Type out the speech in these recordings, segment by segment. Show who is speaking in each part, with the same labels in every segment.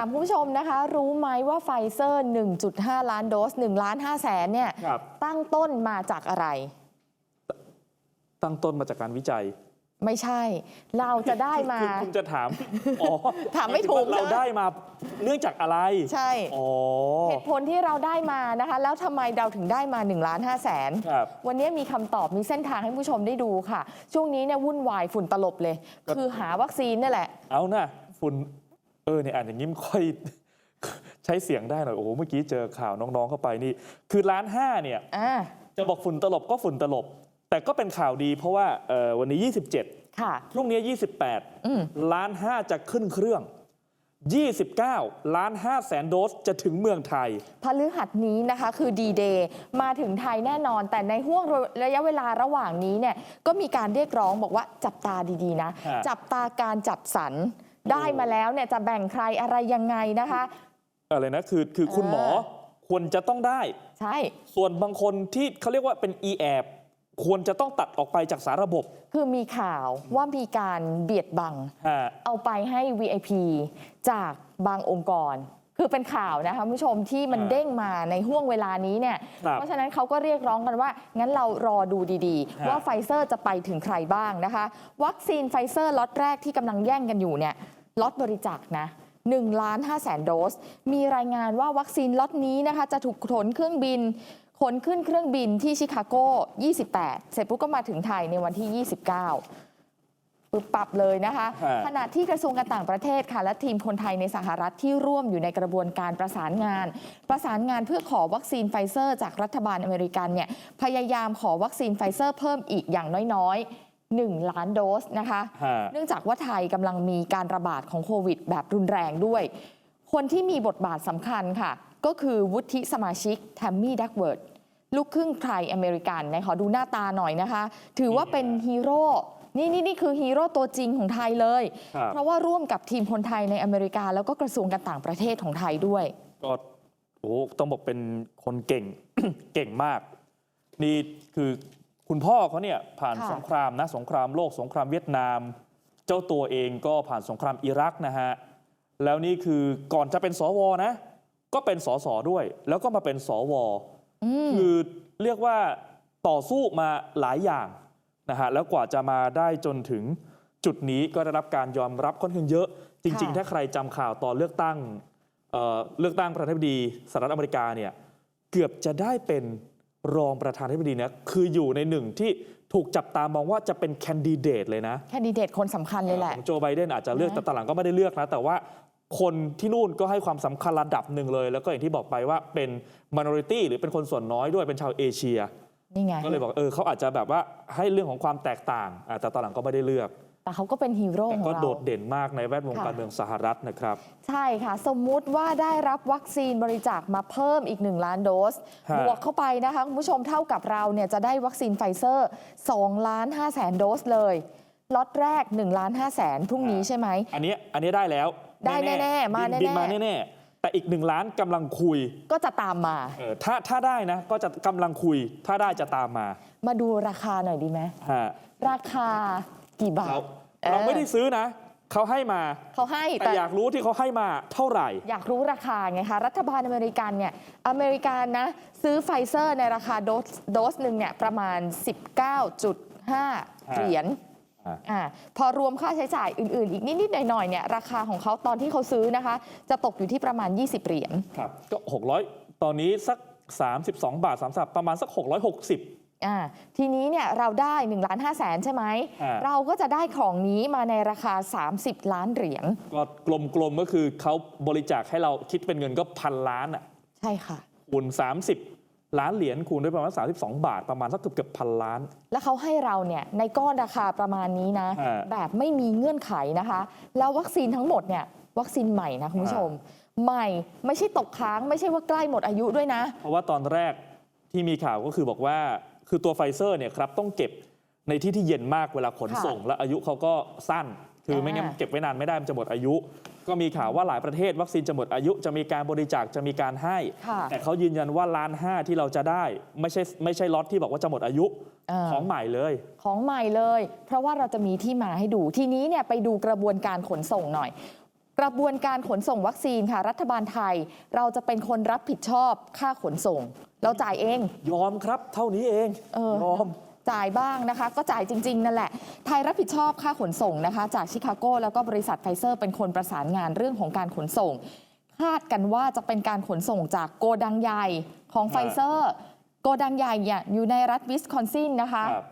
Speaker 1: ามคุณผู้ชมนะคะ รู้ไหมว่าไฟเซอร์ 1.5 ล้านโดส1ล้าน5แสนเนี่ย
Speaker 2: ครับ
Speaker 1: ตั้งต้นมาจากอะไร
Speaker 2: ตั้งต้นมาจากการวิจัย
Speaker 1: ไม่ใช่ เราจะได้มา
Speaker 2: คุณคุณจะถาม อ๋อ
Speaker 1: ถามไม่ถูก
Speaker 2: หยถึงว่าเรา
Speaker 1: นะ
Speaker 2: ได้มาเนื่องจากอะไร
Speaker 1: ใช่
Speaker 2: อ๋อ
Speaker 1: เหตุผลที่เราได้มานะคะ แล้วทำไมเราถึงได้มา1ล้าน5แสน
Speaker 2: ครับ
Speaker 1: วันนี้มีคำตอบมีเส้นทางให้ผู้ชมได้ดูค่ะ ช่วงนี้เนี่ยวุ่นวายฝุ่นตลบเลย
Speaker 2: ก็
Speaker 1: คือหาวัคซีนนี่แหละ
Speaker 2: เอานะฝุ่นเออเนี่ยอ่านอย่างนี้ไม่ค่อยใช้เสียงได้หน่อยโอ้โหเมื่อกี้เจอข่าวน้องๆเข้าไปนี่ คือล้านห้าเนี่ย
Speaker 1: อ่า
Speaker 2: จะบอกฝุ่นตลบก็ฝุ่นตลบ แต่ก็เป็นข่าวดีเพราะว่าเอ่อวันนี้ 27
Speaker 1: ค่ะ
Speaker 2: พรุ่งนี้
Speaker 1: อืม
Speaker 2: 28 ล้านห้าจะขึ้นเครื่อง 29 ล้าน5แสนโดสจะถึงเมืองไทย
Speaker 1: พฤหัสนี้นะคะคือดีเดย์มาถึงไทยแน่นอน แต่ในห่วงระยะเวลาระหว่างนี้เนี่ยก็มีการเรียกร้องบอกว่าจับตาดีๆนะ
Speaker 2: ฮะ
Speaker 1: จับตาการจัดสรร ได้มาแล้วเนี่ยจะแบ่งใครอะไรยังไงนะคะ
Speaker 2: อะไรนะคือคือคุณหมอ
Speaker 1: เออ
Speaker 2: ควรจะต้องได้
Speaker 1: ใช่
Speaker 2: ส่วนบางคนที่เขาเรียกว่าเป็น e แอบควรจะต้องตัดออกไปจากสาระบบ
Speaker 1: คือมีข่าวว่ามีการเบียดบัง
Speaker 2: ฮะ
Speaker 1: เอาไปให้ VIP จากบางองค์กร คือเป็นข่าวนะคะคุณผู้ชมที่มัน
Speaker 2: อ่า
Speaker 1: เด้งมาในห่วงเวลานี้เนี่ย
Speaker 2: ครับ
Speaker 1: เพราะฉะนั้นเขาก็เรียกร้องกันว่า งั้นเรารอดูดี
Speaker 2: ฮะ
Speaker 1: ๆว่าไฟเซอร์จะไปถึงใครบ้างนะคะ วัคซีนไฟเซอร์ล็อตแรกที่กำลังแย่งกันอยู่เนี่ย ล็อตบริจาคนะ1ล้าน5แสนโดส มีรายงานว่าวัคซีนล็อตนี้นะคะจะถูกขนเครื่องบิน ขนขึ้นเครื่องบินที่ชิคาโก 28 เสร็จปุ๊บก็มาถึงไทยในวันที่ 29ปึ๊บปรับเลยนะคะ
Speaker 2: ฮะ
Speaker 1: ขณะที่กระทรวงการต่างประเทศค่ะ และทีมคนไทยในสหรัฐที่ร่วมอยู่ในกระบวนการประสานงาน ประสานงานเพื่อขอวัคซีนไฟเซอร์ จากรัฐบาลอเมริกันเนี่ยพยายามขอวัคซีนไฟเซอร์เพิ่มอีกอย่างน้อยๆ 1 ล้านโดสนะคะ
Speaker 2: ฮะ
Speaker 1: เนื่องจากว่าไทยกำลังมีการระบาดของโควิด แบบรุนแรงด้วย คนที่มีบทบาทสำคัญค่ะ ก็คือวุฒิสมาชิกแทมมี่ดักเวิร์ดลูกครึ่งไทยอเมริกันไหนขอดูหน้าตาหน่อยนะคะ ถือว่าเป็นฮีโร่นี่นี่นี่คือฮีโร่ตัวจริงของไทยเลย
Speaker 2: ครับ
Speaker 1: เพราะว่าร่วมกับทีมคนไทยในอเมริกา แล้วก็กระทรวงการต่างประเทศของไทยด้วย
Speaker 2: ก็โอ้โหต้องบอกเป็นคนเก่งเก่งมาก นี่คือ คุณพ่อเขาเนี่ยผ่าน
Speaker 1: ค่ะ
Speaker 2: สงครามนะสงครามโลกสงครามเวียดนาม เจ้าตัวเองก็ผ่านสงครามอิรักนะฮะแล้วนี่คือก่อนจะเป็นสวนะ ก็เป็นสสด้วย แล้วก็มาเป็นสว
Speaker 1: อืม
Speaker 2: คือเรียกว่าต่อสู้มาหลายอย่างนะฮะแล้วกว่าจะมาได้จนถึงจุดนี้ก็ได้รับการยอมรับค่อนข้างเยอะ จริงๆ
Speaker 1: ค่ะ
Speaker 2: ถ้าใครจำข่าวตอนเลือกตั้งเอ่อเลือกตั้งประธานาธิบดีสหรัฐอเมริกาเนี่ยเกือบจะได้เป็น รองประธานาธิบดีนะคืออยู่ในหนึ่งที่ถูกจับตามองว่าจะเป็นแคนดิเดตเลยนะ
Speaker 1: แคนดิเดตคนสำคัญเลยแหละ
Speaker 2: ของโจไบเดนอาจจะเลือก
Speaker 1: นะ
Speaker 2: แต่ตอนหลังก็ไม่ได้เลือกนะ แต่ว่าคนที่นู่นก็ให้ความสำคัญระดับหนึ่งเลย แล้วก็อย่างที่บอกไปว่าเป็น minority หรือเป็นคนส่วนน้อยด้วยเป็นชาวเอเชีย
Speaker 1: นี่ไง
Speaker 2: ก็เลยบอกเออเขาอาจจะแบบว่าให้เรื่องของความแตกต่างอะแต่ตอนหลังก็ไม่ได้เลือก
Speaker 1: แต่เขาก็เป็นฮีโร่
Speaker 2: แต่
Speaker 1: ของ
Speaker 2: ก็
Speaker 1: เรา
Speaker 2: โดดเด่นมากในแวดวง
Speaker 1: ค่ะ
Speaker 2: การเมืองสหรัฐนะครับ
Speaker 1: ใช่ค่ะ สมมุติว่าได้รับวัคซีนบริจาคมาเพิ่มอีก 1 ล้านโดส
Speaker 2: ฮะ
Speaker 1: บวกเข้าไปนะคะคุณผู้ชมเท่ากับเราเนี่ยจะได้วัคซีนไฟเซอร์2ล้าน5แสนโดสเลยล็อตแรก1ล้าน5แสนพรุ่งนี้ใช่ไหม
Speaker 2: อันนี้อันนี้ได้แล้ว
Speaker 1: ได้แน่ๆมา
Speaker 2: บิบิน
Speaker 1: แน่ๆ
Speaker 2: มาแน่ๆแต่อีกหนึ่งล้านกำลังคุย
Speaker 1: ก็จะตามมา
Speaker 2: เออถ้าถ้าได้นะก็จะกำลังคุย ถ้าได้จะตามมา
Speaker 1: มาดูราคาหน่อยดีไหม
Speaker 2: ฮะ
Speaker 1: ราคา กี่บา
Speaker 2: เรา
Speaker 1: ท
Speaker 2: เราไม่ได้ซื้อนะ เขาให้มา
Speaker 1: เขาให้
Speaker 2: แต่
Speaker 1: แต่
Speaker 2: อยากรู้ที่เขาให้มาเท่าไหร่
Speaker 1: อยากรู้ราคาไงคะ รัฐบาลอเมริกันเนี่ย อเมริกันนะ ซื้อไฟเซอร์ในราคาโดสโดสหนึ่งเนี่ยประมาณ 19.5 เหรียญ
Speaker 2: อ่า
Speaker 1: อ่าพอรวมค่าใช้จ่ายอื่น ๆ อีกนิด ๆ หน่อย ๆ เนี่ย ราคาของเขาตอนที่เขาซื้อนะคะ จะตกอยู่ที่ประมาณ 20 เหรียญ
Speaker 2: ครับ ก็ 600 ตอนนี้สัก 32 บาท3สับประมาณสัก 660
Speaker 1: อ่าทีนี้เนี่ยเราได้1ล้าน5แสนใช่ไหม
Speaker 2: อ่า
Speaker 1: เราก็จะได้ของนี้มาในราคา 30 ล้านเหรียญ
Speaker 2: ก็กลมๆก็คือเขาบริจาคให้เราคิดเป็นเงินก็พันล้านอะ
Speaker 1: ใช่ค่ะ
Speaker 2: คูณ 30 ล้านเหรียญคูณด้วยประมาณ 32 บาทประมาณสักเกือบเกือบพันล้าน
Speaker 1: แล้วเขาให้เราเนี่ยในก้อนราคาประมาณนี้นะ
Speaker 2: ฮะ
Speaker 1: แบบไม่มีเงื่อนไขนะคะ แล้ววัคซีนทั้งหมดเนี่ยวัคซีนใหม่นะคุณผู้ชม ใหม่ไม่ใช่ตกค้างไม่ใช่ว่าใกล้หมดอายุด้วยนะ
Speaker 2: เพราะว่าตอนแรก ที่มีข่าวก็คือบอกว่าคือตัวไฟเซอร์เนี่ยครับต้องเก็บในที่ที่เย็นมากเวลาขน
Speaker 1: ค่ะ
Speaker 2: ส่ง และอายุเขาก็สั้น คือไม่งั้น
Speaker 1: อ่า
Speaker 2: เก็บไว้นานไม่ได้มันจะหมดอายุ ก็มีข่าวว่าหลายประเทศวัคซีนจะหมดอายุจะมีการบริจาคจะมีการให้
Speaker 1: ค่ะ
Speaker 2: แต่เขายืนยันว่าล้านห้าที่เราจะได้ไม่ใช่ไม่ใช่ล็อตที่บอกว่าจะหมดอายุ
Speaker 1: อ่า
Speaker 2: ของใหม่เลย
Speaker 1: ของใหม่เลย เพราะว่าเราจะมีที่มาให้ดูทีนี้เนี่ยไปดูกระบวนการขนส่งหน่อย กกระบวนการขนส่งวัคซีนค่ะ รัฐบาลไทย เราจะเป็นคนรับผิดชอบค่าขนส่ง เราจ่ายเอง
Speaker 2: ยอมครับ เท่านี้เอง
Speaker 1: เออ
Speaker 2: ยอม
Speaker 1: จ่ายบ้างนะคะ ก็จ่ายจริง ๆ นั่นแหละ ไทยรับผิดชอบค่าขนส่งนะคะ จากชิคาโกแล้วก็บริษัทไฟเซอร์เป็นคนประสานงานเรื่องของการขนส่ง คาดกันว่าจะเป็นการขนส่งจากโกดังใหญ่ของไฟเซอร์ โกดังใหญ่เนี่ยอยู่ในรัฐวิสคอนซินนะคะ
Speaker 2: ครับ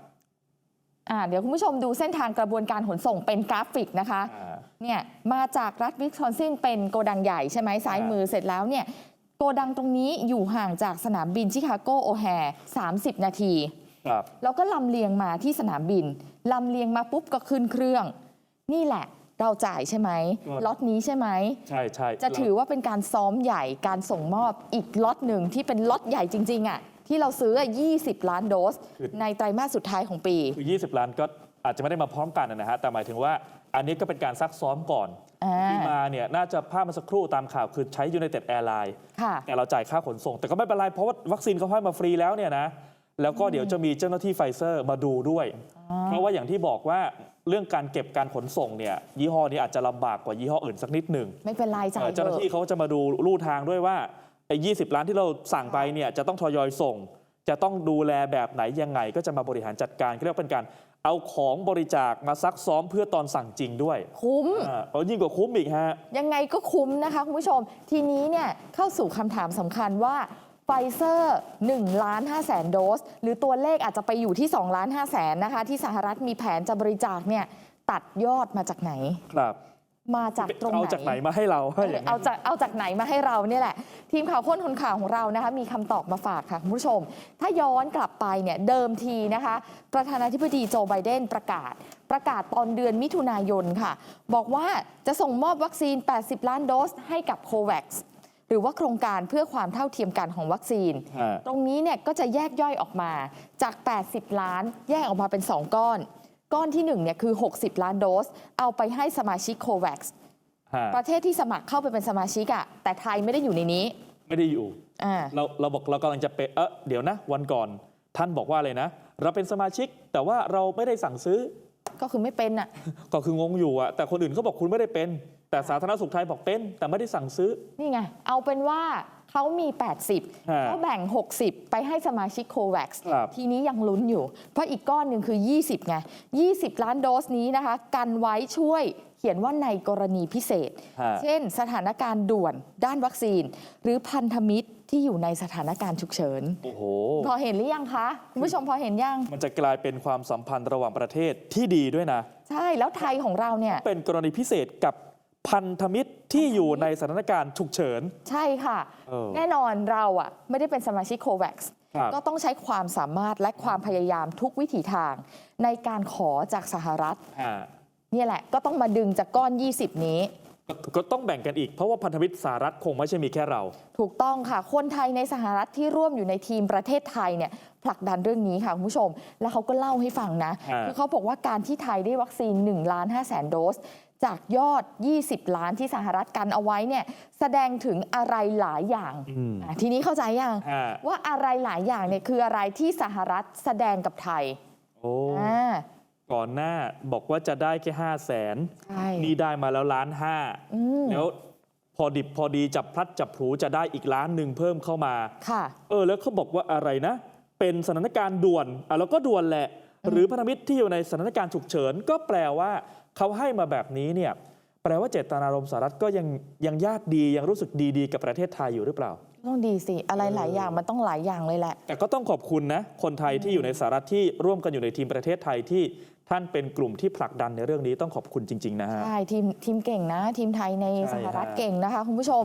Speaker 1: อ่าเดี๋ยวคุณผู้ชมดูเส้นทางกระบวนการขนส่งเป็นกราฟิกนะคะ
Speaker 2: อ่า
Speaker 1: เนี่ยมาจากรัฐวิสคอนซินเป็นโกดังใหญ่ใช่ไหมซ้ายมือเสร็จแล้วเนี่ยโกดังตรงนี้อยู่ห่างจากสนามบินชิคาโกโอแฮร์30 นาที
Speaker 2: ครับ
Speaker 1: แล้วก็ลำเลียงมาที่สนามบินลำเลียงมาปุ๊บก็ขึ้นเครื่อง นี่แหละเราจ่ายใช่ไหม
Speaker 2: ก็
Speaker 1: ล็อตนี้ใช่ไหม
Speaker 2: ใช่ใช่
Speaker 1: จะถือว่าเป็นการซ้อมใหญ่การส่งมอบอีกล็อตหนึ่งที่เป็นล็อตใหญ่จริงๆอะที่เราซื้ออะ20 ล้านโดส ในไตรมาสสุดท้ายของปี
Speaker 2: คือ 20 ล้านก็อาจจะไม่ได้มาพร้อมกันนะฮะ แต่หมายถึงว่า อันนี้ก็เป็นการซักซ้อมก่อน
Speaker 1: อ่า
Speaker 2: ที่มาเนี่ยน่าจะภาพเมาสักครู่ตามข่าวคือใช้ United Airlines
Speaker 1: ค่ะ
Speaker 2: แต่เราจ่ายค่าขนส่ง แต่ก็ไม่เป็นไรเพราะว่าวัคซีนเขาให้มาฟรีแล้วเนี่ยนะแล้วก็เดี๋ยวจะมีเจ้าหน้าที่ไฟเซอร์มาดูด้วย เพราะว่าอย่างที่บอกว่าเรื่องการเก็บการขนส่งเนี่ยยี่ห้อนี้อาจจะลำบากกว่ายี่ห้ออื่นสักนิดหนึ่ง
Speaker 1: ไม่เป็นไรจ่าย
Speaker 2: เอ่อ
Speaker 1: เถ
Speaker 2: เจ้าหน้าที่
Speaker 1: อะ
Speaker 2: เขาจะมาดูลู่ทางด้วยว่าไอ้ยีล้านที่เราสั่งไปเนี่ยจะต้องทยอยส่ง จะต้องดูแลแบบไหนยังไง ก็จะมาบริหารจัดการก็เรียกว่าเป็นการเอาของบริจาคมาซักซ้อมเพื่อตอนสั่งจริงด้วย
Speaker 1: คุ้ม
Speaker 2: อ่าเอายิ่งกว่าคุ้มอีกฮะ
Speaker 1: ยังไงก็คุ้มนะคะคุณผู้ชม ทีนี้เนี่ยเข้าสู่คำถามสำคัญว่าไฟเซอร์1ล้าน5แสนโดส หรือตัวเลขอาจจะไปอยู่ที่2ล้าน5แสนนะคะ ที่สหรัฐมีแผนจะบริจาคเนี่ยตัดยอดมาจากไหน
Speaker 2: ครับ
Speaker 1: มาจากตรงไหน
Speaker 2: เอาจากไหนมาให้เรา
Speaker 1: เออ
Speaker 2: อย่างนั้น
Speaker 1: เอาจากเอาจากไหนมาให้เราเนี่ยแหละ ทีมข่าวค้นคนข่าวของเรานะคะมีคำตอบมาฝากค่ะคุณผู้ชม ถ้าย้อนกลับไปเนี่ยเดิมทีนะคะ ประธานาธิบดีโจไบเดนประกาศ ประกาศตอนเดือนมิถุนายนค่ะ บอกว่าจะส่งมอบวัคซีน 80 ล้านโดสให้กับโควัคหรือว่าโครงการเพื่อความเท่าเทียมกันของวัคซีน
Speaker 2: ฮะ
Speaker 1: ตรงนี้เนี่ยก็จะแยกย่อยออกมาจาก 80 ล้าน แยกออกมาเป็น 2 ก้อน ก้อนที่1เนี่ยคือ 60 ล้านโดส เอาไปให้สมาชิกโควัค
Speaker 2: ฮะ
Speaker 1: ประเทศที่สมัครเข้าไปเป็นสมาชิกอะแต่ไทยไม่ได้อยู่ในนี้
Speaker 2: ไม่ได้อยู่
Speaker 1: อ่า
Speaker 2: เราเราบอกเรากำลังจะไปเออเดี๋ยวนะ วันก่อนท่านบอกว่าเลยนะ เราเป็นสมาชิกแต่ว่าเราไม่ได้สั่งซื้อ
Speaker 1: ก็คือไม่เป็นอะ
Speaker 2: ก็คืองงอยู่อะแต่คนอื่นเขาบอกคุณไม่ได้เป็น แต่สาธารณสุขไทยบอกเป็น แต่ไม่ได้สั่งซื้อ
Speaker 1: นี่ไง เอาเป็นว่าเขามี
Speaker 2: ฮะ
Speaker 1: 80เขาแบ่ง 60 ไปให้สมาชิกโควัค
Speaker 2: ครับ
Speaker 1: ทีนี้ยังลุ้นอยู่ เพราะอีกก้อนหนึ่งคือ 20 ไง 20 ล้านโดสนี้นะคะ กันไว้ช่วยเขียนว่าในกรณีพิเศษ
Speaker 2: ฮะ
Speaker 1: เช่น สถานการณ์ด่วนด้านวัคซีน หรือพันธมิตรที่อยู่ในสถานการณ์ฉุกเฉิน
Speaker 2: โอ้โห
Speaker 1: พอเห็นหรือยังคะ คุณผู้ชมพอเห็นยัง
Speaker 2: มันจะกลายเป็นความสัมพันธ์ระหว่างประเทศที่ดีด้วยนะ
Speaker 1: ใช่แล้วไทยของเราเนี่ย
Speaker 2: เป็นกรณีพิเศษกับ พันธมิตรที่อยู่ในสถานการณ์ฉุกเฉิน
Speaker 1: ใช่ค่ะ
Speaker 2: เออ
Speaker 1: แน่นอนเราอะไม่ได้เป็นสมาชิกโควัค
Speaker 2: ครับ
Speaker 1: ก็ต้องใช้ความสามารถและความพยายามทุกวิถีทาง ในการขอจากสหรัฐ
Speaker 2: ฮะ
Speaker 1: เนี่ยแหละ ก็ต้องมาดึงจากก้อน 20 นี้
Speaker 2: ก็ก็ต้องแบ่งกันอีกเพราะว่าพันธมิตรสหรัฐคงไม่ใช่มีแค่เรา
Speaker 1: ถูกต้องค่ะ คนไทยในสหรัฐที่ร่วมอยู่ในทีมประเทศไทยเนี่ยผลักดันเรื่องนี้ค่ะคุณผู้ชม แล้วเขาก็เล่าให้ฟังนะ
Speaker 2: ฮะ
Speaker 1: คือเขาบอกว่าการที่ไทยได้วัคซีน1ล้าน5แสนโดส จากยอด 20 ล้านที่สหรัฐกันเอาไว้เนี่ยแสดงถึงอะไรหลายอย่าง
Speaker 2: อืม
Speaker 1: อะทีนี้เข้าใจยัง
Speaker 2: ฮะ
Speaker 1: ว่าอะไรหลายอย่างเนี่ยคืออะไรที่สหรัฐแสดงกับไทย
Speaker 2: โอ้
Speaker 1: อ่า
Speaker 2: ก่อนหน้าบอกว่าจะได้แค่ห้าแสน
Speaker 1: ใช่
Speaker 2: นี่ได้มาแล้วล้านห้า
Speaker 1: อืม
Speaker 2: แล้วพอดิบพอดีจับพลัดจับผลูจะได้อีกล้านหนึ่งเพิ่มเข้ามา
Speaker 1: ค่ะ
Speaker 2: เออ แล้วเขาบอกว่าอะไรนะ เป็นสถานการณ์ด่วนอะแล้วก็ด่วนแหละ หรือพันธมิตรที่อยู่ในสถานการณ์ฉุกเฉิน ก็แปลว่าเขาให้มาแบบนี้เนี่ยแปลว่าเจตนารมณ์สหรัฐก็ยังยังญาติดียังรู้สึกดีๆ กับประเทศไทยอยู่หรือเปล่า
Speaker 1: ต้องดีสิ อะไรหลายอย่างมันต้องหลายอย่างเลยแหละ
Speaker 2: แต่ก็ต้องขอบคุณนะ คนไทยที่อยู่ในสหรัฐที่ร่วมกันอยู่ในทีมประเทศไทยที่ท่านเป็นกลุ่มที่ผลักดันในเรื่องนี้ต้องขอบคุณจริง ๆ นะฮะ
Speaker 1: ใช่ ทีมทีมเก่งนะ ทีมไทยใน
Speaker 2: ใช่
Speaker 1: สหรัฐ
Speaker 2: ฮะ
Speaker 1: เก่งนะคะ คุณผู้ชม